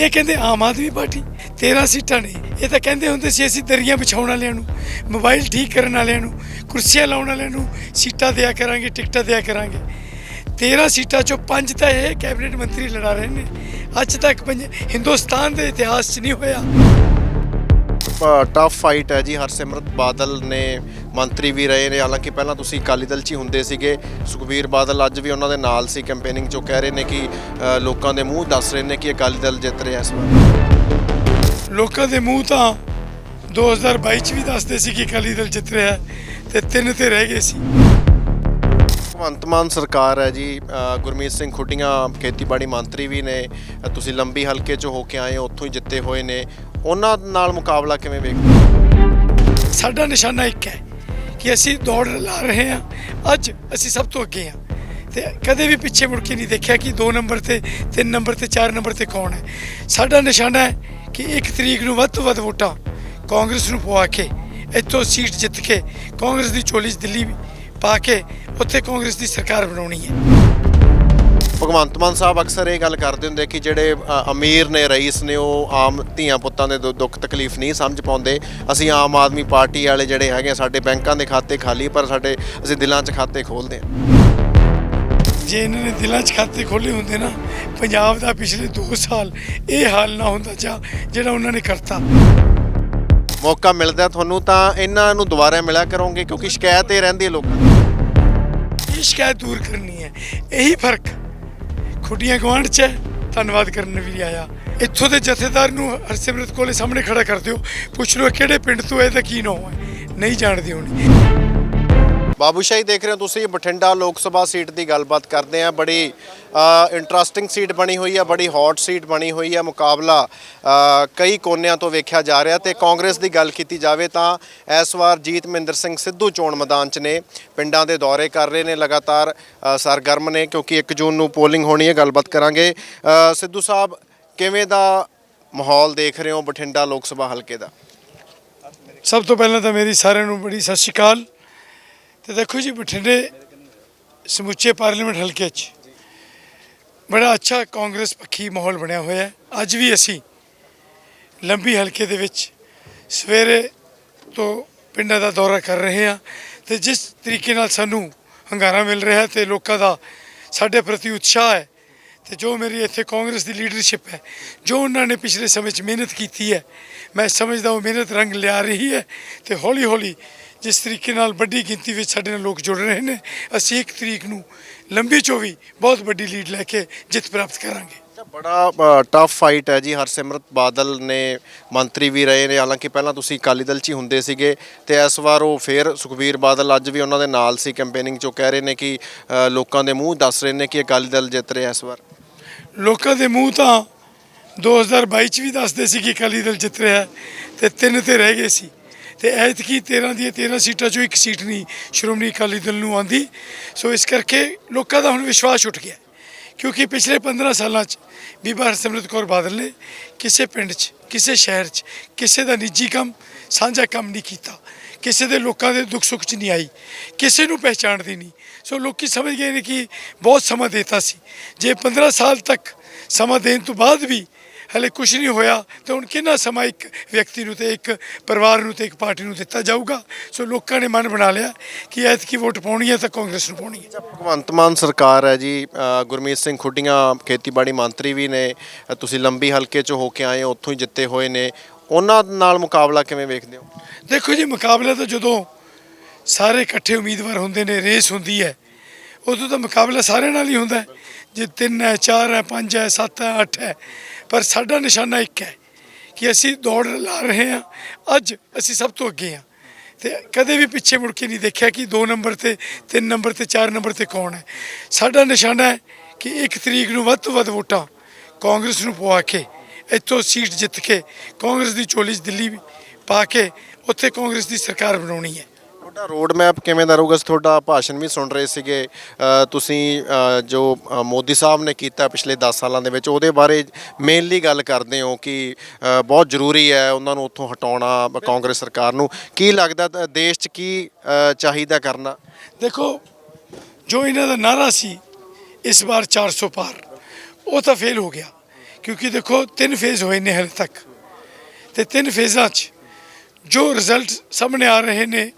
ਇਹ ਕਹਿੰਦੇ ਆਮ ਆਦਮੀ ਪਾਰਟੀ 13 ਸੀਟਾਂ ਨੇ। ਇਹ ਤਾਂ ਕਹਿੰਦੇ ਹੁੰਦੇ ਸੀ ਅਸੀਂ ਦਰੀਆਂ ਵਿਛਾਉਣ ਵਾਲਿਆਂ ਨੂੰ, ਮੋਬਾਈਲ ਠੀਕ ਕਰਨ ਵਾਲਿਆਂ ਨੂੰ, ਕੁਰਸੀਆਂ ਲਾਉਣ ਵਾਲਿਆਂ ਨੂੰ ਸੀਟਾਂ ਦਿਆ ਕਰਾਂਗੇ, ਟਿਕਟਾਂ ਦਿਆ ਕਰਾਂਗੇ। 13 ਸੀਟਾਂ ਚੋਂ ਪੰਜ ਤਾਂ ਇਹ ਕੈਬਨਿਟ ਮੰਤਰੀ ਲੜਾ ਰਹੇ ਨੇ। ਅੱਜ ਤੱਕ ਪੰਜ ਹਿੰਦੁਸਤਾਨ ਦੇ ਇਤਿਹਾਸ 'ਚ ਨਹੀਂ ਹੋਇਆ। ਟਫ ਫਾਈਟ ਹੈ ਜੀ, ਹਰਸਿਮਰਤ ਬਾਦਲ ਨੇ ਮੰਤਰੀ ਵੀ ਰਹੇ ਨੇ। ਹਾਲਾਂਕਿ ਪਹਿਲਾਂ ਤੁਸੀਂ ਅਕਾਲੀ ਦਲ 'ਚ ਹੀ ਹੁੰਦੇ ਸੀਗੇ। ਸੁਖਬੀਰ ਬਾਦਲ ਅੱਜ ਵੀ ਉਹਨਾਂ ਦੇ ਨਾਲ ਸੀ। ਕੈਂਪੇਨਿੰਗ 'ਚੋਂ ਕਹਿ ਰਹੇ ਨੇ ਕਿ ਲੋਕਾਂ ਦੇ ਮੂੰਹ ਦੱਸ ਰਹੇ ਨੇ ਕਿ ਅਕਾਲੀ ਦਲ ਜਿੱਤ ਰਿਹਾ ਇਸ ਵਾਰ। ਲੋਕਾਂ ਦੇ ਮੂੰਹ ਤਾਂ 2022 ਚ ਵੀ ਦੱਸਦੇ ਸੀ ਕਿ ਅਕਾਲੀ ਦਲ ਜਿੱਤ ਰਿਹਾ ਤੇ ਤਿੰਨ ਤੇ ਰਹਿ ਗਏ ਸੀ। ਭਗਵੰਤ ਮਾਨ ਸਰਕਾਰ ਹੈ ਜੀ। ਗੁਰਮੀਤ ਸਿੰਘ ਖੁੱਡੀਆਂ ਖੇਤੀਬਾੜੀ ਮੰਤਰੀ ਵੀ ਨੇ। ਤੁਸੀਂ ਲੰਬੀ ਹਲਕੇ 'ਚ ਹੋ ਕੇ ਆਏ ਹੋ ਉੱਥੋਂ ਹੀ ਜਿੱਤੇ ਹੋਏ ਨੇ। ਉਹਨਾਂ ਨਾਲ ਮੁਕਾਬਲਾ ਕਿਵੇਂ ਵੇਖਦੇ? ਸਾਡਾ ਨਿਸ਼ਾਨਾ ਇੱਕ ਹੈ। ਕਿ ਅਸੀਂ ਦੌੜ ਲਾ ਰਹੇ ਹਾਂ। ਅੱਜ ਅਸੀਂ ਸਭ ਤੋਂ ਅੱਗੇ ਹਾਂ। ਤੇ ਕਦੇ ਵੀ ਪਿੱਛੇ ਮੁੜ ਕੇ ਨਹੀਂ ਦੇਖਿਆ ਕਿ 2 ਨੰਬਰ ਤੇ 3 ਨੰਬਰ ਤੇ 4 ਨੰਬਰ ਤੇ ਕੌਣ ਹੈ। ਸਾਡਾ ਨਿਸ਼ਾਨਾ ਹੈ ਕਿ 1 ਤਰੀਕ ਨੂੰ ਵੱਧ ਤੋਂ ਵੱਧ ਵੋਟਾਂ ਕਾਂਗਰਸ ਨੂੰ ਪਵਾ ਕੇ, ਇੱਥੋਂ ਸੀਟ ਜਿੱਤ ਕੇ ਕਾਂਗਰਸ ਦੀ ਚੋਲੀ 'ਚ ਦਿੱਲੀ ਪਾ ਕੇ, ਉੱਥੇ ਕਾਂਗਰਸ ਦੀ ਸਰਕਾਰ ਬਣਾਉਣੀ ਹੈ। ਭਗਵੰਤ ਮਾਨ ਸਾਹਿਬ ਅਕਸਰ ਇਹ ਗੱਲ ਕਰਦੇ ਹੁੰਦੇ ਕਿ ਜਿਹੜੇ ਅਮੀਰ ਨੇ ਰਈਸ ਨੇ ਉਹ ਆਮ ਧੀਆਂ ਪੁੱਤਾਂ ਦੇ ਦੁੱਖ ਤਕਲੀਫ ਨਹੀਂ ਸਮਝ ਪਾਉਂਦੇ। ਅਸੀਂ ਆਮ ਆਦਮੀ ਪਾਰਟੀ ਵਾਲੇ ਜਿਹੜੇ ਹੈਗੇ ਸਾਡੇ ਬੈਂਕਾਂ ਦੇ ਖਾਤੇ ਖਾਲੀ ਪਰ ਸਾਡੇ ਅਸੀਂ ਦਿਲਾਂ 'ਚ ਖਾਤੇ ਖੋਲਦੇ ਹਾਂ। ਜੇ ਇਹਨਾਂ ਨੇ ਦਿਲਾਂ 'ਚ ਖਾਤੇ ਖੋਲੇ ਹੁੰਦੇ ਨਾ ਪੰਜਾਬ ਦਾ ਪਿਛਲੇ 2 ਸਾਲ ਇਹ ਹਾਲ ਨਾ ਹੁੰਦਾ ਜਾ ਜਿਹੜਾ ਉਹਨਾਂ ਨੇ ਕਰਤਾ। ਮੌਕਾ ਮਿਲਦਾ ਤੁਹਾਨੂੰ ਤਾਂ ਇਹਨਾਂ ਨੂੰ ਦੁਬਾਰਾ ਮਿਲਿਆ ਕਰੋਗੇ ਕਿਉਂਕਿ ਸ਼ਿਕਾਇਤ ਇਹ ਰਹਿੰਦੀ ਹੈ ਲੋਕਾਂ ਦੀ। ਇਹ ਸ਼ਿਕਾਇਤ ਦੂਰ ਕਰਨੀ ਹੈ। ਇਹੀ ਫ਼ਰਕ ਖੁੱਡੀਆਂ ਗਵਾਂਢ 'ਚ ਹੈ। ਧੰਨਵਾਦ ਕਰਨ ਵੀ ਆਇਆ। ਇੱਥੋਂ ਦੇ ਜਥੇਦਾਰ ਨੂੰ ਹਰਸਿਮਰਤ ਕੋਲੇ ਸਾਹਮਣੇ ਖੜਾ ਕਰ ਦਿਓ। ਪੁੱਛ ਲਓ ਕਿਹੜੇ ਪਿੰਡ ਤੋਂ ਹੈ ਇਹਦਾ ਕੀ ਨਾਮ ਹੈ। ਨਹੀਂ ਜਾਣਦੇ ਹੋਣੀ। ਬਾਬੂਸ਼ਾਹੀ ਦੇਖ ਰਹੇ ਹੋ ਤੁਸੀਂ, ਬਠਿੰਡਾ ਲੋਕ ਸਭਾ ਸੀਟ ਦੀ ਗੱਲਬਾਤ ਕਰਦੇ ਆ ਬੜੀ ਇੰਟਰਸਟਿੰਗ ਸੀਟ ਬਣੀ ਹੋਈ ਆ, ਬੜੀ ਹੌਟ ਸੀਟ ਬਣੀ ਹੋਈ ਆ। ਮੁਕਾਬਲਾ ਕਈ ਕੋਨਿਆਂ ਤੋਂ ਵੇਖਿਆ ਜਾ ਰਿਹਾ ਤੇ ਕਾਂਗਰਸ ਦੀ ਗੱਲ ਕੀਤੀ ਜਾਵੇ ਤਾਂ ਇਸ ਵਾਰ ਜੀਤ ਮਹਿੰਦਰ ਸਿੰਘ ਸਿੱਧੂ ਚੋਣ ਮੈਦਾਨ 'ਚ ਨੇ। ਪਿੰਡਾਂ ਦੇ ਦੌਰੇ ਕਰ ਰਹੇ ਨੇ ਲਗਾਤਾਰ ਸਰਗਰਮ ਨੇ ਕਿਉਂਕਿ 1 ਜੂਨ ਨੂੰ ਪੋਲਿੰਗ ਹੋਣੀ ਹੈ, ਗੱਲਬਾਤ ਕਰਾਂਗੇ। ਸਿੱਧੂ ਸਾਹਿਬ, ਕਿਵੇਂ ਦਾ ਮਾਹੌਲ ਦੇਖ ਰਹੇ ਹੋ ਬਠਿੰਡਾ ਲੋਕ ਸਭਾ ਹਲਕੇ ਦਾ? ਸਭ ਤੋਂ ਪਹਿਲਾਂ ਤਾਂ ਮੇਰੀ ਸਾਰਿਆਂ ਨੂੰ ਬੜੀ ਸਤਿ ਸ਼੍ਰੀ ਅਕਾਲ। ਤੇ ਦੇਖੋ ਜੀ ਬਠਿੰਡੇ ਸਮੁੱਚੇ ਪਾਰਲੀਮੈਂਟ ਹਲਕੇ 'ਚ ਬੜਾ ਅੱਛਾ ਕਾਂਗਰਸ ਪੱਖੀ ਮਾਹੌਲ ਬਣਿਆ ਹੋਇਆ ਹੈ। ਅੱਜ ਵੀ ਅਸੀਂ ਲੰਬੀ ਹਲਕੇ ਦੇ ਵਿੱਚ ਸਵੇਰੇ ਤੋਂ ਪਿੰਡਾਂ ਦਾ ਦੌਰਾ ਕਰ ਰਹੇ ਹਾਂ ਤੇ ਜਿਸ ਤਰੀਕੇ ਨਾਲ ਸਾਨੂੰ ਹੰਗਾਰਾ ਮਿਲ ਰਿਹਾ ਹੈ ਤੇ ਲੋਕਾਂ ਦਾ ਸਾਡੇ ਪ੍ਰਤੀ ਉਤਸ਼ਾਹ ਹੈ ਤੇ ਜੋ ਮੇਰੀ ਇੱਥੇ ਕਾਂਗਰਸ ਦੀ ਲੀਡਰਸ਼ਿਪ ਹੈ, ਜੋ ਉਹਨਾਂ ਨੇ ਪਿਛਲੇ ਸਮੇਂ 'ਚ ਮਿਹਨਤ ਕੀਤੀ ਹੈ, ਮੈਂ ਸਮਝਦਾ ਉਹ ਮਿਹਨਤ ਰੰਗ ਲਿਆ ਰਹੀ ਹੈ ਤੇ ਹੌਲੀ ਹੌਲੀ ਜਿਸ ਤਰੀਕੇ ਨਾਲ ਵੱਡੀ ਗਿਣਤੀ ਵਿੱਚ ਸਾਡੇ ਨਾਲ ਲੋਕ ਜੁੜ ਰਹੇ ਨੇ ਅਸੀਂ ਇੱਕ ਤਰੀਕ ਨੂੰ ਲੰਬੀ ਚੋਂ ਵੀ ਬਹੁਤ ਵੱਡੀ ਲੀਡ ਲੈ ਕੇ ਜਿੱਤ ਪ੍ਰਾਪਤ ਕਰਾਂਗੇ। ਬੜਾ ਟਫ ਫਾਈਟ ਹੈ ਜੀ ਹਰਸਿਮਰਤ ਬਾਦਲ ਨੇ ਮੰਤਰੀ ਵੀ ਰਹੇ ਨੇ ਹਾਲਾਂਕਿ ਪਹਿਲਾਂ ਤੁਸੀਂ ਅਕਾਲੀ ਦਲ 'ਚ ਹੀ ਹੁੰਦੇ ਸੀਗੇ ਤੇ ਇਸ ਵਾਰ ਉਹ ਫੇਰ ਸੁਖਬੀਰ ਬਾਦਲ ਅੱਜ ਵੀ ਉਹਨਾਂ ਦੇ ਨਾਲ ਸੀ ਕੈਂਪੇਨਿੰਗ 'ਚੋਂ ਕਹਿ ਰਹੇ ਨੇ ਕਿ ਲੋਕਾਂ ਦੇ ਮੂੰਹ ਦੱਸ ਰਹੇ ਨੇ ਕਿ ਅਕਾਲੀ ਦਲ ਜਿੱਤ ਰਿਹਾ ਇਸ ਵਾਰ। ਲੋਕਾਂ ਦੇ ਮੂੰਹ ਤਾਂ 2022 ਚ ਵੀ ਦੱਸਦੇ ਸੀ ਕਿ ਅਕਾਲੀ ਦਲ ਜਿੱਤ ਰਿਹਾ ਤੇ ਤਿੰਨ ਤੇ ਰਹਿ ਗਏ ਸੀ। ਤੇ ਐਤਕੀ 13 ਦੀਆਂ 13 ਸੀਟਾਂ ਚੋਂ ਇੱਕ ਸੀਟ ਨਹੀਂ ਸ਼੍ਰੋਮਣੀ ਅਕਾਲੀ ਦਲ ਨੂੰ ਆਂਦੀ। ਸੋ ਇਸ ਕਰਕੇ ਲੋਕਾਂ ਦਾ ਹੁਣ ਵਿਸ਼ਵਾਸ ਉੱਠ ਗਿਆ। ਕਿਉਂਕਿ ਪਿਛਲੇ 15 ਸਾਲਾਂ 'ਚ ਬੀਬਾ ਹਰਸਿਮਰਤ ਕੌਰ ਬਾਦਲ ਨੇ ਕਿਸੇ ਪਿੰਡ 'ਚ, ਕਿਸੇ ਸ਼ਹਿਰ 'ਚ, ਕਿਸੇ ਦਾ ਨਿੱਜੀ ਕੰਮ ਸਾਂਝਾ ਕੰਮ ਨਹੀਂ ਕੀਤਾ। ਕਿਸੇ ਦੇ ਲੋਕਾਂ ਦੇ ਦੁੱਖ ਸੁੱਖ 'ਚ ਨਹੀਂ ਆਈ। ਕਿਸੇ ਨੂੰ ਪਹਿਚਾਣਦੀ ਨਹੀਂ। ਸੋ ਲੋਕੀ ਸਮਝ ਗਏ ਨੇ ਕਿ ਬਹੁਤ ਸਮਾਂ ਦੇਤਾ ਸੀ। ਜੇ 15 ਸਾਲ ਤੱਕ ਸਮਾਂ ਦੇਣ ਤੋਂ ਬਾਅਦ ਵੀ ਹਲੇ ਕੁਝ ਨਹੀਂ ਹੋਇਆ ਤੇ ਹੁਣ ਕਿੰਨਾ ਸਮਾਂ ਇੱਕ ਵਿਅਕਤੀ ਨੂੰ ਤੇ ਇੱਕ ਪਰਿਵਾਰ ਨੂੰ ਤੇ ਇੱਕ ਪਾਰਟੀ ਨੂੰ ਦਿੱਤਾ ਜਾਊਗਾ? ਸੋ ਲੋਕਾਂ ਨੇ ਮਨ ਬਣਾ ਲਿਆ ਕਿ ਐਤਕੀ ਵੋਟ ਪਾਉਣੀ ਹੈ ਤਾਂ ਕਾਂਗਰਸ ਨੂੰ ਪਾਉਣੀ ਹੈ। ਭਗਵੰਤ ਮਾਨ ਸਰਕਾਰ ਹੈ ਜੀ ਗੁਰਮੀਤ ਸਿੰਘ ਖੁੱਡੀਆਂ ਖੇਤੀਬਾੜੀ ਮੰਤਰੀ ਵੀ ਨੇ ਤੁਸੀਂ ਲੰਬੀ ਹਲਕੇ 'ਚ ਹੋ ਕੇ ਆਏ ਹੋ ਉੱਥੋਂ ਹੀ ਜਿੱਤੇ ਹੋਏ ਨੇ। ਉਹਨਾਂ ਨਾਲ ਮੁਕਾਬਲਾ ਕਿਵੇਂ ਵੇਖਦੇ ਹੋ? ਦੇਖੋ ਜੀ ਮੁਕਾਬਲਾ ਤਾਂ ਜਦੋਂ ਸਾਰੇ ਇਕੱਠੇ ਉਮੀਦਵਾਰ ਹੁੰਦੇ ਨੇ ਰੇਸ ਹੁੰਦੀ ਹੈ ਉਦੋਂ ਤਾਂ ਮੁਕਾਬਲਾ ਸਾਰਿਆਂ ਨਾਲ ਹੀ ਹੁੰਦਾ ਹੈ। ਜੇ ਤਿੰਨ ਹੈ, ਚਾਰ ਹੈ, ਪੰਜ ਹੈ, ਸੱਤ ਹੈ, ਅੱਠ ਹੈ, ਪਰ ਸਾਡਾ ਨਿਸ਼ਾਨਾ ਇੱਕ ਹੈ ਕਿ ਅਸੀਂ ਦੌੜ ਲਾ ਰਹੇ ਹਾਂ। ਅੱਜ ਅਸੀਂ ਸਭ ਤੋਂ ਅੱਗੇ ਹਾਂ। ਤੇ ਕਦੇ ਵੀ ਪਿੱਛੇ ਮੁੜ ਕੇ ਨਹੀਂ ਦੇਖਿਆ ਕਿ 2 ਨੰਬਰ ਤੇ 3 ਨੰਬਰ ਤੇ 4 ਨੰਬਰ ਤੇ ਕੌਣ ਹੈ। ਸਾਡਾ ਨਿਸ਼ਾਨਾ ਹੈ ਕਿ 1 ਤਰੀਕ ਨੂੰ ਵੱਧ ਤੋਂ ਵੱਧ ਵੋਟਾਂ ਕਾਂਗਰਸ ਨੂੰ ਪਵਾ ਕੇ ਇੱਥੋਂ ਸੀਟ ਜਿੱਤ ਕੇ ਕਾਂਗਰਸ ਦੀ ਚੋਲੀ 'ਚ ਦਿੱਲੀ ਪਾ ਕੇ ਉੱਥੇ ਕਾਂਗਰਸ ਦੀ ਸਰਕਾਰ ਬਣਾਉਣੀ ਹੈ। ਤੁਹਾਡਾ ਰੋਡ ਮੈਪ ਕਿਵੇਂ ਦਾ ਰਹੂਗਾ? ਤੁਹਾਡਾ ਭਾਸ਼ਣ ਵੀ ਸੁਣ ਰਹੇ ਸੀਗੇ ਅ, ਤੁਸੀਂ ਅ, ਜੋ ਅ, ਮੋਦੀ ਸਾਹਿਬ ਨੇ ਕੀਤਾ ਪਿਛਲੇ 10 ਸਾਲਾਂ ਦੇ ਵਿੱਚ ਉਹਦੇ ਬਾਰੇ ਮੇਨਲੀ ਗੱਲ ਕਰਦੇ ਹੋ ਕਿ ਅ, ਬਹੁਤ ਜ਼ਰੂਰੀ ਹੈ ਉਹਨਾਂ ਨੂੰ ਉੱਥੋਂ ਹਟਾਉਣਾ ਕਾਂਗਰਸ ਸਰਕਾਰ ਨੂੰ। ਕੀ ਲੱਗਦਾ ਤਾਂ ਦੇਸ਼ 'ਚ ਕੀ ਅ, ਚਾਹੀਦਾ ਕਰਨਾ? ਦੇਖੋ ਜੋ ਇਹਨਾਂ ਦਾ ਨਾਰਾ ਸੀ ਇਸ ਵਾਰ 400 ਪਾਰ ਉਹ ਤਾਂ ਫੇਲ ਹੋ ਗਿਆ। ਕਿਉਂਕਿ ਦੇਖੋ ਤਿੰਨ ਫੇਜ਼ ਹੋਏ ਨੇ ਹਲੇ ਤੱਕ। ਤੇ ਤਿੰਨ ਫੇਜ਼ਾਂ 'ਚ ਜੋ ਰਿਜ਼ਲਟ ਸਾਹਮਣੇ ਆ ਰਹੇ ਨੇ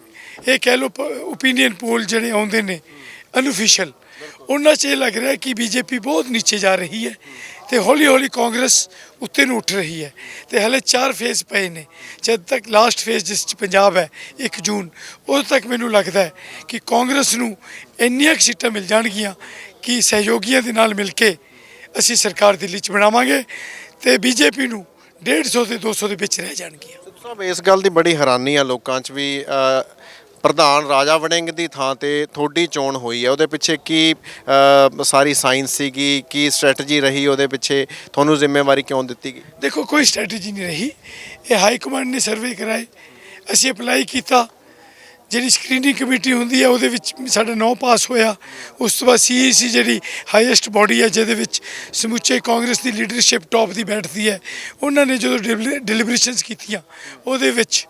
ਇਹ ਕਹਿ ਲਓ ਓਪੀਨੀਅਨ ਪੋਲ ਜਿਹੜੇ ਆਉਂਦੇ ਨੇ ਅਨਅਫੀਸ਼ੀਅਲ ਉਹਨਾਂ 'ਚ ਇਹ ਲੱਗ ਰਿਹਾ ਕਿ ਬੀਜੇਪੀ ਬਹੁਤ ਨੀਚੇ ਜਾ ਰਹੀ ਹੈ ਤੇ ਹੌਲੀ ਹੌਲੀ ਕਾਂਗਰਸ ਉੱਤੇ ਨੂੰ ਉੱਠ ਰਹੀ ਹੈ ਤੇ ਹਲੇ ਚਾਰ ਫੇਜ਼ ਪਏ ਨੇ, ਜਦ ਤੱਕ ਲਾਸਟ ਫੇਜ਼ ਜਿਸ 'ਚ ਪੰਜਾਬ ਹੈ 1 ਜੂਨ, ਉਦੋਂ ਤੱਕ ਮੈਨੂੰ ਲੱਗਦਾ ਹੈ ਕਿ ਕਾਂਗਰਸ ਨੂੰ ਇੰਨੀਆਂ ਕੁ ਸੀਟਾਂ ਮਿਲ ਜਾਣਗੀਆਂ ਕਿ ਸਹਿਯੋਗੀਆਂ ਦੇ ਨਾਲ ਮਿਲ ਕੇ ਅਸੀਂ ਸਰਕਾਰ ਦਿੱਲੀ 'ਚ ਬਣਾਵਾਂਗੇ ਤੇ ਬੀਜੇਪੀ ਨੂੰ 150 ਤੇ 200 ਦੇ ਵਿੱਚ ਰਹਿ ਜਾਣਗੀਆਂ। ਸਾਹਿਬ ਇਸ ਗੱਲ ਦੀ ਬੜੀ ਹੈਰਾਨੀ ਆ ਲੋਕਾਂ 'ਚ ਵੀ ਪ੍ਰਧਾਨ ਰਾਜਾ ਵੜਿੰਗ ਦੀ ਥਾਂ ਤੇ ਤੁਹਾਡੀ ਚੋਣ ਹੋਈ ਹੈ। ਉਹਦੇ ਪਿੱਛੇ ਕੀ ਸਾਰੀ ਸਾਇੰਸ ਸੀਗੀ, ਕੀ ਸਟ੍ਰੈਟਜੀ ਰਹੀ ਉਹਦੇ ਪਿੱਛੇ? ਤੁਹਾਨੂੰ ਜ਼ਿੰਮੇਵਾਰੀ ਕਿਉਂ ਦਿੱਤੀ ਗਈ? ਦੇਖੋ, ਕੋਈ ਸਟ੍ਰੈਟਜੀ ਨਹੀਂ ਰਹੀ। ਇਹ ਹਾਈ ਕਮਾਂਡ ਨੇ ਸਰਵੇ ਕਰਾਏ। ਅਸੀਂ ਅਪਲਾਈ ਕੀਤਾ। ਜਿਹੜੀ ਸਕਰੀਨਿੰਗ ਕਮੇਟੀ ਹੁੰਦੀ ਹੈ, ਉਹਦੇ ਵਿੱਚ ਸਾਡਾ ਨੌ ਪਾਸ ਹੋਇਆ। ਉਸ ਤੋਂ ਬਾਅਦ ਸੀਈਸੀ ਜਿਹੜੀ ਹਾਈਐਸਟ ਬਾਡੀ ਹੈ, ਜਿਹਦੇ ਵਿੱਚ ਸਮੁੱਚੇ ਕਾਂਗਰਸ ਦੀ ਲੀਡਰਸ਼ਿਪ ਟੌਪ ਦੀ ਬੈਠਦੀ ਹੈ, ਉਹਨਾਂ ਨੇ ਜਦੋਂ ਡਿਲੀਬਰੇਸ਼ਨਸ ਕੀਤੀਆਂ, ਉਹਦੇ ਵਿੱਚ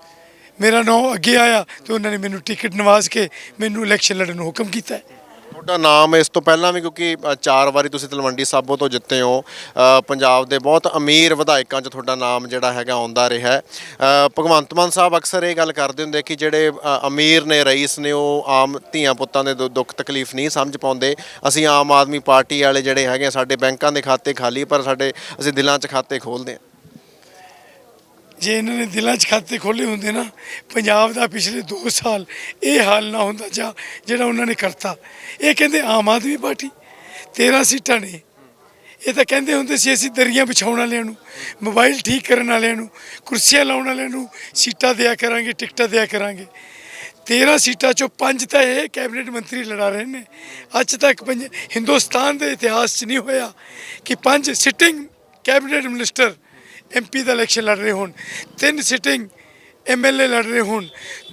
ਮੇਰਾ ਨਾਂ ਅੱਗੇ ਆਇਆ ਤੇ ਉਹਨਾਂ ਨੇ ਮੈਨੂੰ ਟਿਕਟ ਨਵਾਜ਼ ਕੇ ਮੈਨੂੰ ਇਲੈਕਸ਼ਨ ਲੜਨ ਨੂੰ ਹੁਕਮ ਕੀਤਾ ਹੈ। ਤੁਹਾਡਾ ਨਾਮ ਇਸ ਤੋਂ ਪਹਿਲਾਂ ਵੀ ਕਿਉਂਕਿ ਅ, ਚਾਰ ਵਾਰੀ ਤੁਸੀਂ ਤਲਵੰਡੀ ਸਾਬੋ ਤੋਂ ਜਿੱਤੇ ਹੋ ਅ, ਪੰਜਾਬ ਦੇ ਬਹੁਤ ਅਮੀਰ ਵਿਧਾਇਕਾਂ 'ਚ ਤੁਹਾਡਾ ਨਾਮ ਜਿਹੜਾ ਹੈਗਾ ਆਉਂਦਾ ਰਿਹਾ ਹੈ। ਅ, ਭਗਵੰਤ ਮਾਨ ਸਾਹਿਬ ਅਕਸਰ ਇਹ ਗੱਲ ਕਰਦੇ ਹੁੰਦੇ ਕਿ ਜਿਹੜੇ ਅ, ਅਮੀਰ ਨੇ ਰਈਸ ਨੇ ਉਹ ਆਮ ਧੀਆਂ ਪੁੱਤਾਂ ਦੇ ਦੁ- ਦੁੱਖ ਤਕਲੀਫ ਨਹੀਂ ਸਮਝ ਪਾਉਂਦੇ। ਅਸੀਂ ਆਮ ਆਦਮੀ ਪਾਰਟੀ ਵਾਲੇ ਜਿਹੜੇ ਹੈਗੇ ਆ, ਸਾਡੇ ਬੈਂਕਾਂ ਦੇ ਖਾਤੇ ਖਾਲੀ ਪਰ ਸਾਡੇ ਅਸੀਂ ਦਿਲਾਂ 'ਚ ਖਾਤੇ ਖੋਲਦੇ ਹਾਂ। ਜੇ ਇਹਨਾਂ ਨੇ ਦਿਲਾਂ 'ਚ ਖਾਤੇ ਖੋਲੇ ਹੁੰਦੇ ਨਾ, ਪੰਜਾਬ ਦਾ ਪਿਛਲੇ 2 ਸਾਲ ਇਹ ਹਾਲ ਨਾ ਹੁੰਦਾ ਜਾਂ ਜਿਹੜਾ ਉਹਨਾਂ ਨੇ ਕਰਤਾ। ਇਹ ਕਹਿੰਦੇ ਆਮ ਆਦਮੀ ਪਾਰਟੀ 13 ਸੀਟਾਂ ਨੇ। ਇਹ ਤਾਂ ਕਹਿੰਦੇ ਹੁੰਦੇ ਸੀ ਅਸੀਂ ਦਰੀਆਂ ਵਿਛਾਉਣ ਵਾਲਿਆਂ ਨੂੰ, ਮੋਬਾਈਲ ਠੀਕ ਕਰਨ ਵਾਲਿਆਂ ਨੂੰ, ਕੁਰਸੀਆਂ ਲਾਉਣ ਵਾਲਿਆਂ ਨੂੰ ਸੀਟਾਂ ਦਿਆ ਕਰਾਂਗੇ, ਟਿਕਟਾਂ ਦਿਆ ਕਰਾਂਗੇ। 13 ਸੀਟਾਂ ਚੋਂ ਪੰਜ ਤਾਂ ਇਹ ਕੈਬਨਿਟ ਮੰਤਰੀ ਲੜਾ ਰਹੇ ਨੇ। ਅੱਜ ਤੱਕ ਪੰਜ ਹਿੰਦੁਸਤਾਨ ਦੇ ਇਤਿਹਾਸ 'ਚ ਨਹੀਂ ਹੋਇਆ ਕਿ ਪੰਜ ਸਿਟਿੰਗ ਕੈਬਨਿਟ ਮਿਨਿਸਟਰ ਐਮਪੀ ਦਾ ਇਲੈਕਸ਼ਨ ਲੜ ਰਹੇ ਹੋਣ, ਤਿੰਨ ਸਿਟਿੰਗ ਐਮਐਲਏ ਲੜ ਰਹੇ ਹੋਣ,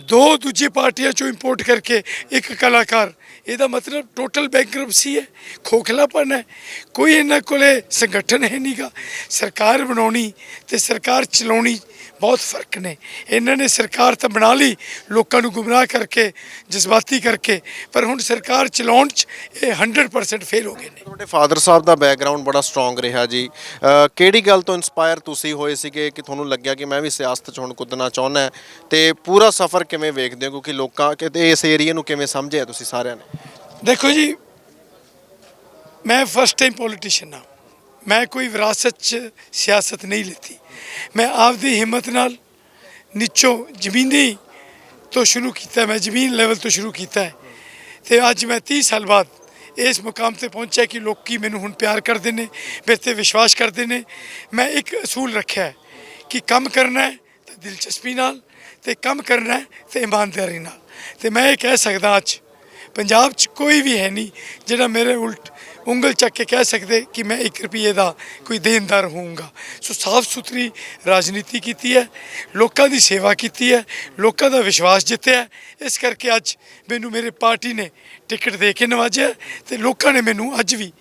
ਦੋ ਦੂਜੀ ਪਾਰਟੀਆਂ ਚੋਂ ਇੰਪੋਰਟ ਕਰਕੇ ਇੱਕ ਕਲਾਕਾਰ। ਇਹਦਾ ਮਤਲਬ ਟੋਟਲ ਬੈਂਕਰਪਸੀ ਹੈ, ਖੋਖਲਾਪਨ ਹੈ। ਕੋਈ ਇਹਨਾਂ ਕੋਲੇ ਸੰਗਠਨ ਹੈ ਨਹੀਂਗਾ ਸਰਕਾਰ ਬਣਾਉਣੀ ਤੇ ਸਰਕਾਰ ਚਲਾਉਣੀ ਬਹੁਤ ਫ਼ਰਕ ਨੇ। ਇਹਨਾਂ ਨੇ ਸਰਕਾਰ ਤਾਂ ਬਣਾ ਲਈ ਲੋਕਾਂ ਨੂੰ ਗੁੰਮਰਾਹ ਕਰਕੇ ਜਜ਼ਬਾਤੀ ਕਰਕੇ ਪਰ ਹੁਣ ਸਰਕਾਰ ਚਲਾਉਣ 'ਚ ਇਹ 100% ਫੇਲ ਹੋ ਗਏ ਨੇ। ਤੁਹਾਡੇ ਫਾਦਰ ਸਾਹਿਬ ਦਾ ਬੈਕਗ੍ਰਾਉਂਡ ਬੜਾ ਸਟਰੋਂਗ ਰਿਹਾ ਜੀ। ਕਿਹੜੀ ਗੱਲ ਤੋਂ ਇਨਸਪਾਇਰ ਤੁਸੀਂ ਹੋਏ ਸੀਗੇ ਕਿ ਤੁਹਾਨੂੰ ਲੱਗਿਆ ਕਿ ਮੈਂ ਵੀ ਸਿਆਸਤ 'ਚ ਹੁਣ ਕੁੱਦਣਾ ਚਾਹੁੰਦਾ ਤੇ ਪੂਰਾ ਸਫ਼ਰ ਕਿਵੇਂ ਵੇਖਦੇ ਹੋ? ਕਿਉਂਕਿ ਲੋਕਾਂ ਕਿਤੇ ਇਸ ਏਰੀਆ ਨੂੰ ਕਿਵੇਂ ਸਮਝਿਆ ਤੁਸੀਂ ਸਾਰਿਆਂ ਨੇ? ਦੇਖੋ ਜੀ ਮੈਂ ਫਸਟ ਟਾਈਮ ਪੋਲੀਟੀਸ਼ੀਅਨ ਹਾਂ। ਮੈਂ ਕੋਈ ਵਿਰਾਸਤ 'ਚ ਸਿਆਸਤ ਨਹੀਂ ਲੈਤੀ। ਮੈਂ ਆਪਦੀ ਹਿੰਮਤ ਨਾਲ ਨੀਚੋਂ ਜ਼ਮੀਨੀ ਤੋਂ ਸ਼ੁਰੂ ਕੀਤਾ, ਮੈਂ ਜ਼ਮੀਨ ਲੈਵਲ ਤੋਂ ਸ਼ੁਰੂ ਕੀਤਾ ਹੈ। ਤੇ ਅੱਜ ਮੈਂ 30 ਸਾਲ ਬਾਅਦ ਇਸ ਮੁਕਾਮ ਤੇ ਪਹੁੰਚਿਆ ਕਿ ਲੋਕੀ ਮੈਨੂੰ ਹੁਣ ਪਿਆਰ ਕਰਦੇ ਨੇ, ਮੇਰੇ ਤੇ ਵਿਸ਼ਵਾਸ ਕਰਦੇ ਨੇ। ਮੈਂ ਇੱਕ ਅਸੂਲ ਰੱਖਿਆ ਕਿ ਕੰਮ ਕਰਨਾ ਹੈ ਤਾਂ ਦਿਲਚਸਪੀ ਨਾਲ, ਤੇ ਕੰਮ ਕਰਨਾ ਹੈ ਤੇ ਇਮਾਨਦਾਰੀ ਨਾਲ। ਤੇ ਮੈਂ ਇਹ ਕਹਿ ਸਕਦਾ ਅੱਜ, ਪੰਜਾਬ 'ਚ ਕੋਈ ਵੀ ਹੈ ਨਹੀਂ ਜਿਹੜਾ ਮੇਰੇ ਉਲਟ ਉਂਗਲ ਚੱਕ ਕੇ ਕਹਿ ਸਕਦੇ ਕਿ ਮੈਂ 1 ਰੁਪਏ ਦਾ ਕੋਈ ਦੇਣਦਾਰ ਹੋਊਂਗਾ। ਸੋ ਸਾਫ਼ ਸੁਥਰੀ ਰਾਜਨੀਤੀ ਕੀਤੀ ਹੈ, ਲੋਕਾਂ ਦੀ ਸੇਵਾ ਕੀਤੀ ਹੈ, ਲੋਕਾਂ ਦਾ ਵਿਸ਼ਵਾਸ ਜਿੱਤਿਆ ਇਸ ਕਰਕੇ ਅੱਜ ਮੈਨੂੰ ਮੇਰੇ ਪਾਰਟੀ ਨੇ ਟਿਕਟ ਦੇ ਕੇ ਨਵਾਜਿਆ ਤੇ ਲੋਕਾਂ ਨੇ ਮੈਨੂੰ ਅੱਜ ਵੀ,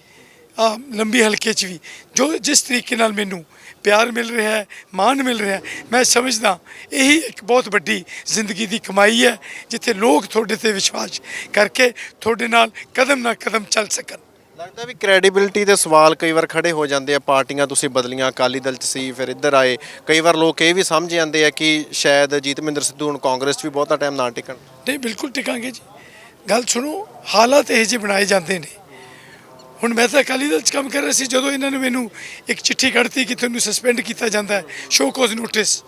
ਆ ਲੰਬੀ ਹਲਕੇ 'ਚ ਵੀ, ਜੋ ਜਿਸ ਤਰੀਕੇ ਨਾਲ ਮੈਨੂੰ ਪਿਆਰ ਮਿਲ ਰਿਹਾ ਹੈ, ਮਾਣ ਮਿਲ ਰਿਹਾ ਹੈ, ਮੈਂ ਸਮਝਦਾ ਇਹੀ ਇੱਕ ਬਹੁਤ ਵੱਡੀ ਜ਼ਿੰਦਗੀ ਦੀ ਕਮਾਈ ਹੈ, ਜਿੱਥੇ ਲੋਕ ਤੁਹਾਡੇ ਤੇ ਵਿਸ਼ਵਾਸ ਕਰਕੇ ਤੁਹਾਡੇ ਨਾਲ ਕਦਮ ਨਾ ਕਦਮ ਚੱਲ ਸਕਣ। ਲੱਗਦਾ ਵੀ ਕ੍ਰੈਡੀਬਿਲਟੀ ਦੇ ਸਵਾਲ ਕਈ ਵਾਰ ਖੜੇ ਹੋ ਜਾਂਦੇ ਆ, ਪਾਰਟੀਆਂ ਤੁਸੀਂ ਬਦਲੀਆਂ, ਅਕਾਲੀ ਦਲ ਚ ਸੀ, ਫਿਰ ਇੱਧਰ ਆਏ। ਕਈ ਵਾਰ ਲੋਕ ਇਹ ਵੀ ਸਮਝ ਜਾਂਦੇ ਆ ਕਿ ਸ਼ਾਇਦ ਜੀਤਮਿੰਦਰ ਸਿੱਧੂ ਹੁਣ ਕਾਂਗਰਸ 'ਚ ਵੀ ਬਹੁਤਾ ਟਾਈਮ ਨਾ ਟਿਕਣ। ਨਹੀਂ, ਬਿਲਕੁਲ ਟਿਕਾਂਗੇ ਜੀ। ਗੱਲ ਸੁਣੋ, ਹਾਲਾਤ ਇਹ ਜਿਹੇ ਬਣਾਏ ਜਾਂਦੇ ਨੇ। ਹੁਣ ਮੈਂ ਤਾਂ ਅਕਾਲੀ ਦਲ ਚ ਕੰਮ ਕਰ ਰਿਹਾ ਸੀ, ਜਦੋਂ ਇਹਨਾਂ ਨੇ ਮੈਨੂੰ ਇੱਕ ਚਿੱਠੀ ਕੱਢਤੀ ਕਿ ਤੁਹਾਨੂੰ ਸਸਪੈਂਡ ਕੀਤਾ ਜਾਂਦਾ ਹੈ ਸ਼ੋ ਕੋਜ਼ ਨੋਟਿਸ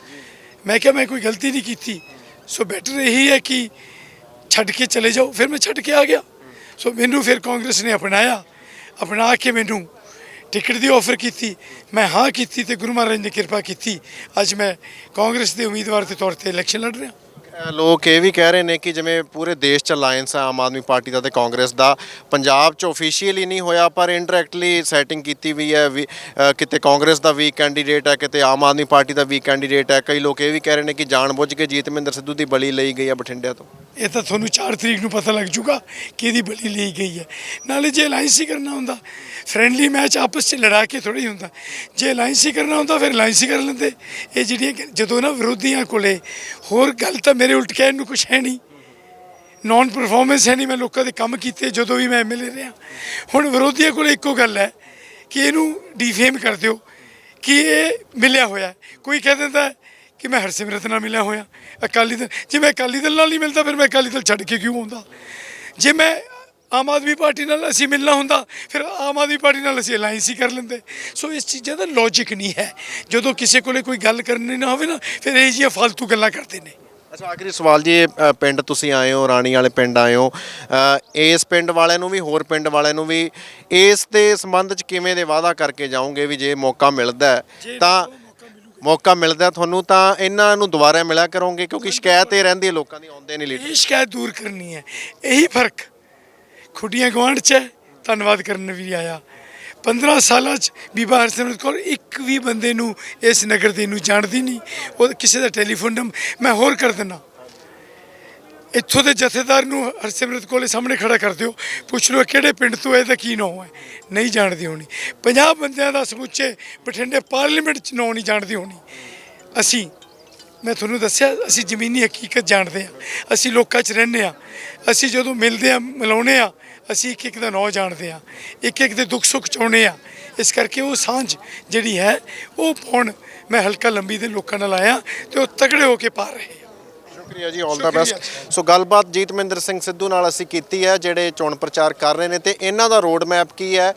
ਮੈਂ ਕਿਹਾ, ਮੈਂ ਕੋਈ ਗਲਤੀ ਨਹੀਂ ਕੀਤੀ। ਸੋ ਬੈਟਰ ਇਹੀ ਹੈ ਕਿ ਛੱਡ ਕੇ ਚਲੇ ਜਾਓ। ਫਿਰ ਮੈਂ ਛੱਡ ਕੇ ਆ ਗਿਆ। ਸੋ ਮੈਨੂੰ ਫਿਰ ਕਾਂਗਰਸ ਨੇ ਅਪਣਾਇਆ। ਅਪਣਾ ਕੇ ਮੈਨੂੰ ਟਿਕਟ ਦੀ ਆਫਰ ਕੀਤੀ। ਮੈਂ ਹਾਂ ਕੀਤੀ ਤੇ ਗੁਰੂ ਮਹਾਰਾਜ ਨੇ ਕਿਰਪਾ ਕੀਤੀ। ਅੱਜ ਮੈਂ ਕਾਂਗਰਸ ਦੇ ਉਮੀਦਵਾਰ ਦੇ ਤੌਰ ਤੇ ਇਲੈਕਸ਼ਨ ਲੜ ਰਿਹਾ। ਲੋਕ ਇਹ ਵੀ ਕਹਿ ਰਹੇ ਨੇ ਕਿ ਜਿਵੇਂ ਪੂਰੇ ਦੇਸ਼ 'ਚ ਅਲਾਈਅੰਸ ਹੈ ਆਮ ਆਦਮੀ ਪਾਰਟੀ ਦਾ ਤੇ ਕਾਂਗਰਸ ਦਾ ਪੰਜਾਬ 'ਚ ਆਫੀਸ਼ੀਅਲੀ ਨਹੀਂ ਹੋਇਆ ਪਰ ਇਨਡਾਇਰੈਕਟਲੀ ਸੈਟਿੰਗ ਕੀਤੀ ਵੀ ਹੈ ਵੀ ਅ, ਕਿਤੇ ਕਾਂਗਰਸ ਦਾ ਵੀ ਕੈਂਡੀਡੇਟ ਹੈ ਕਿਤੇ ਆਮ ਆਦਮੀ ਪਾਰਟੀ ਦਾ ਵੀ ਕੈਂਡੀਡੇਟ ਹੈ। ਕਈ ਲੋਕ ਇਹ ਵੀ ਕਹਿ ਰਹੇ ਨੇ ਕਿ ਜਾਣਬੁੱਝ ਕੇ ਜੀਤ ਜੀਤਮਿੰਦਰ ਸਿੱਧੂ ਦੀ ਬਲੀ ਲਈ ਗਈ ਹੈ ਬਠਿੰਡਿਆਂ ਤੋਂ। ਇਹ ਤਾਂ ਤੁਹਾਨੂੰ 4 ਤਰੀਕ ਨੂੰ ਪਤਾ ਲੱਗ ਜੂਗਾ ਕਿ ਇਹਦੀ ਬਲੀ ਲਈ ਗਈ ਹੈ। ਨਾਲੇ ਜੇ ਅਲਾਈਅੰਸ ਹੀ ਕਰਨਾ ਹੁੰਦਾ ਫ੍ਰੈਂਡਲੀ ਮੈਚ ਆਪਸ 'ਚ ਲੜਾ ਕੇ ਥੋੜੀ ਹੁੰਦਾ। ਜੇ ਅਲਾਈਅੰਸ ਹੀ ਕਰਨਾ ਹੁੰਦਾ ਫਿਰ ਅਲਾਈਅੰਸ ਹੀ ਕਰ ਲੈਂਦੇ। ਇਹ ਜਿਹੜੀਆਂ ਕਿ- ਜਦੋਂ ਨਾ ਵਿਰੋਧੀਆਂ ਕੋਲੇ ਹੋਰ ਗੱਲ ਤਾਂ ਮੇਰੇ ਉਲਟ ਕਹਿਣ ਨੂੰ ਕੁਝ ਹੈ ਨਹੀਂ। ਨੌਨ ਪਰਫਾਰਮੈਂਸ ਹੈ ਨਹੀਂ, ਮੈਂ ਲੋਕਾਂ ਦੇ ਕੰਮ ਕੀਤੇ, ਜਦੋਂ ਵੀ ਮੈਂ ਐਮਐਲਏ ਰਿਹਾ। ਹੁਣ ਵਿਰੋਧੀਆਂ ਕੋਲ ਇੱਕੋ ਗੱਲ ਹੈ ਕਿ ਇਹਨੂੰ ਡੀਫੇਮ ਕਰ ਦਿਓ, ਕਿ ਇਹ ਮਿਲਿਆ ਹੋਇਆ ਕੋਈ ਕਹਿ ਦਿੰਦਾ ਕਿ ਮੈਂ ਹਰਸਿਮਰਤ ਨਾਲ ਮਿਲਿਆ ਹੋਇਆ, ਅਕਾਲੀ ਦਲ ਜੇ ਮੈਂ ਅਕਾਲੀ ਦਲ ਨਾਲ ਨਹੀਂ ਮਿਲਦਾ, ਫਿਰ ਮੈਂ ਅਕਾਲੀ ਦਲ ਛੱਡ ਕੇ ਕਿਉਂ ਆਉਂਦਾ? ਜੇ ਮੈਂ ਆਮ ਆਦਮੀ ਪਾਰਟੀ ਨਾਲ ਅਸੀਂ ਮਿਲਣਾ ਹੁੰਦਾ, ਫਿਰ ਆਮ ਆਦਮੀ ਪਾਰਟੀ ਨਾਲ ਅਸੀਂ ਅਲਾਈਅੰਸ ਹੀ ਕਰ ਲੈਂਦੇ। ਸੋ ਇਸ ਚੀਜ਼ਾਂ ਦਾ ਲੌਜੀਕ ਨਹੀਂ ਹੈ। ਜਦੋਂ ਕਿਸੇ ਕੋਲੇ ਕੋਈ ਗੱਲ ਕਰਨੀ ਨਾ ਹੋਵੇ ਨਾ, ਫਿਰ ਇਹ ਜਿਹੀਆਂ ਫालतू ਗੱਲਾਂ ਕਰਦੇ ਨੇ। ਅੱਛਾ ਆਖਰੀ ਸਵਾਲ ਜੀ ਇਹ, ਅ, ਪਿੰਡ ਤੁਸੀਂ ਆਏ ਹੋ ਰਾਣੀ ਵਾਲੇ ਪਿੰਡ ਆਏ ਹੋ ਅ, ਇਸ ਪਿੰਡ ਵਾਲਿਆਂ ਨੂੰ ਵੀ ਹੋਰ ਪਿੰਡ ਵਾਲਿਆਂ ਨੂੰ ਵੀ ਇਸ ਦੇ ਸੰਬੰਧ ਚ ਕਿਵੇਂ ਦੇ ਵਾਅਦਾ ਕਰਕੇ ਜਾਓਗੇ ਵੀ ਜੇ ਮੌਕਾ ਮਿਲਦਾ ਹੈ ਤਾਂ ਮੌਕਾ ਮਿਲਦਾ ਹੈ ਤੁਹਾਨੂੰ ਤਾਂ ਇਹਨਾਂ ਨੂੰ ਦੁਬਾਰਾ ਮਿਲਿਆ ਕਰੋਗੇ? ਕਿਉਂਕਿ ਸ਼ਿਕਾਇਤ ਇਹ ਰਹਿੰਦੀ ਹੈ ਲੋਕਾਂ ਦੀ ਆਉਂਦੇ ਨਹੀਂ ਲੀਡਰ ਇਹ ਸ਼ਿਕਾਇਤ ਦੂਰ ਕਰਨੀ ਹੈ। ਇਹੀ ਫ਼ਰਕ। ਖੁੱਡੀਆਂ ਗਵਾਂਢ ਚ ਹੈ। ਧੰਨਵਾਦ ਕਰਨ ਵੀ ਆਇਆ। 15 ਸਾਲਾਂ ਚ ਬੀਬਾ ਹਰਸਿਮਰਤ ਕੌਰ ਇੱਕ ਵੀ ਬੰਦੇ ਨੂੰ ਇਸ ਨਗਰ ਦੇ ਨੂੰ ਜਾਣਦੀ ਨਹੀਂ। ਉਹ ਕਿਸੇ ਦਾ ਟੈਲੀਫੋਨ ਨੰਬਰ ਮੈਂ ਹੋਰ ਕਰ ਦਿੰਦਾ। ਇੱਥੋਂ ਦੇ ਜਥੇਦਾਰ ਨੂੰ ਹਰਸਿਮਰਤ ਕੋਲੇ ਸਾਹਮਣੇ ਖੜਾ ਕਰ ਦਿਓ। ਪੁੱਛ ਲਓ ਕਿਹੜੇ ਪਿੰਡ ਤੋਂ ਹੈ ਤੇ ਕੀ ਨਾਂ ਹੈ। ਨਹੀਂ ਜਾਣਦੀ ਹੋਣੀ। 50 ਬੰਦਿਆਂ ਦਾ ਸਮੁੱਚੇ ਬਠਿੰਡੇ ਪਾਰਲੀਮੈਂਟ ਚ ਨਾਂ ਨਹੀਂ ਜਾਣਦੀ ਹੋਣੀ। ਅਸੀਂ ਮੈਂ ਤੁਹਾਨੂੰ ਦੱਸਿਆ, ਅਸੀਂ ਜ਼ਮੀਨੀ ਹਕੀਕਤ ਜਾਣਦੇ ਹਾਂ। ਅਸੀਂ ਲੋਕਾਂ 'ਚ ਰਹਿੰਦੇ ਹਾਂ। ਅਸੀਂ ਜਦੋਂ ਮਿਲਦੇ ਹਾਂ, ਮਿਲਾਉਂਦੇ ਹਾਂ ਅਸੀਂ ਇੱਕ ਇੱਕ ਦਾ ਨਾਂ ਜਾਣਦੇ ਹਾਂ ਇੱਕ ਇੱਕ ਦੇ ਦੁੱਖ ਸੁੱਖ ਚਾਹੁੰਦੇ ਹਾਂ। ਇਸ ਕਰਕੇ ਉਹ ਸਾਂਝ ਜਿਹੜੀ ਹੈ ਉਹ ਪਾਉਣ ਮੈਂ ਹਲਕਾ ਲੰਬੀ ਦੇ ਲੋਕਾਂ ਨਾਲ ਆਇਆ ਤੇ ਉਹ ਤਗੜੇ ਹੋ ਕੇ ਪਾ ਰਹੇ ਆ ਸ਼ੁਕਰੀਆ ਜੀ ਆਲ ਦਾ ਬੈਸਟ ਸੋ ਗੱਲਬਾਤ ਜੀਤਮਿੰਦਰ ਸਿੰਘ ਸਿੱਧੂ ਨਾਲ ਅਸੀਂ ਕੀਤੀ ਹੈ ਜਿਹੜੇ ਚੋਣ ਪ੍ਰਚਾਰ ਕਰ ਰਹੇ ਨੇ ਤੇ ਇਹਨਾਂ ਦਾ ਰੋਡ ਮੈਪ ਕੀ ਹੈ?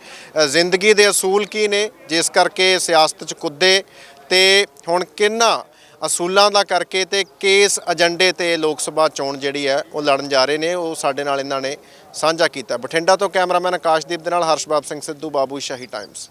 ਜ਼ਿੰਦਗੀ ਦੇ ਅਸੂਲ ਕੀ ਨੇ? ਜਿਸ ਕਰਕੇ ਸਿਆਸਤ 'ਚ ਕੁੱਦੇ ਤੇ ਹੁਣ ਕਿੰਨਾ ਅਸੂਲਾਂ ਦਾ ਕਰਕੇ ਤੇ ਕੇਸ ਏਜੰਡੇ ਤੇ ਲੋਕ ਸਭਾ ਚੋਣ ਜਿਹੜੀ ਹੈ ਉਹ ਲੜਨ ਜਾ ਰਹੇ ਨੇ ਉਹ ਸਾਡੇ ਨਾਲ ਇਹਨਾਂ ਨੇ ਸਾਂਝਾ ਕੀਤਾ। ਬਠਿੰਡਾ ਤੋਂ ਕੈਮਰਾਮੈਨ ਆਕਾਸ਼ਦੀਪ ਦੇ ਨਾਲ ਹਰਸ਼ਬਾਬ ਸਿੰਘ ਸਿੱਧੂ ਬਾਬੂ ਸ਼ਾਹੀ ਟਾਈਮਸ